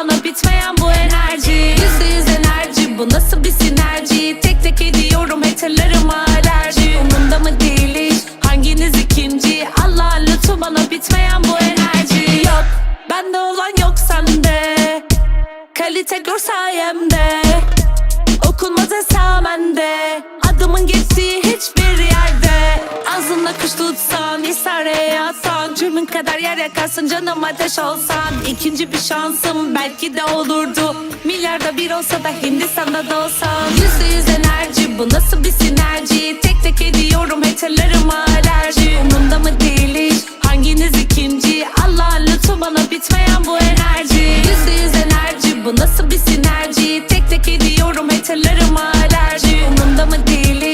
bana bitmeyen bu enerji. Yüzde yüz enerji bu nasıl bir sinerji? Tek tek ediyorum haterlarıma alerji. Umurumda mı değil hiç hanginiz ikinci? Allah lütfu bana bitmeyen bu enerji. Yok bende olan yok sende. Kalite gör sayemde. Okunmaz esamende Adımın geçtiği Cürmün kadar yer yakarsın canım ateş olsan İkinci bir şansım belki de olurdu. Milyarda bir olsa da Hindistan'da da olsam Yüzde yüz enerji bu nasıl bir sinerji? Tek tek ediyorum haterlarıma alerji. Umurumda mı değil hiç hanginiz ikinci? Allah lütfu bana bitmeyen bu enerji. Yüzde yüz enerji bu nasıl bir sinerji? Tek tek ediyorum haterlarıma alerji. Umurumda mı değil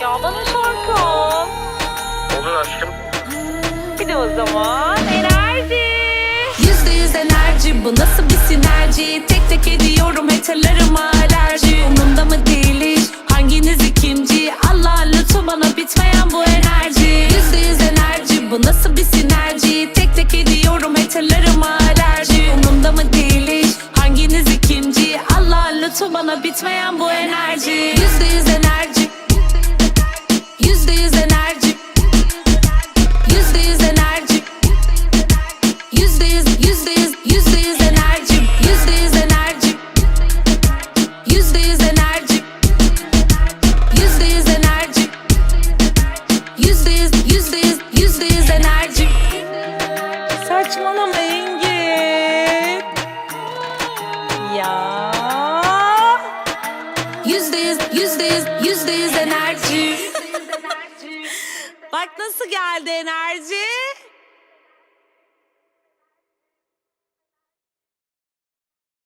Ya bana şarkı. Al. Olur aşkım. Bir de o zaman enerji. Yüzde yüz enerji bu nasıl bir sinerji? Tek tek ediyorum haterlarıma alerji. Umurumda mı değil hiç hanginiz ikinci Allah lütfu bana bitmeyen bu enerji. Yüzde yüz enerji bu nasıl bir sinerji? Tek tek ediyorum haterlarıma alerji. Umurumda mı değil hiç hanginiz ikinci Allah lütfu bana bitmeyen bu enerji. Yüzde yüz enerji Yüzde yüz enerji. Yüzde yüz enerji. Yüzde yüz, yüzde yüz, yüzde yüz enerjim Yüzde yüz enerjim Yüzde yüz Yüzde yüz Yüzde yüz, yüzde yüz, yüzde yüz Saçmalama Engin. Ya. Yüzde yüz, yüzde yüz, yüzde yüz enerji Bak nasıl geldi enerji.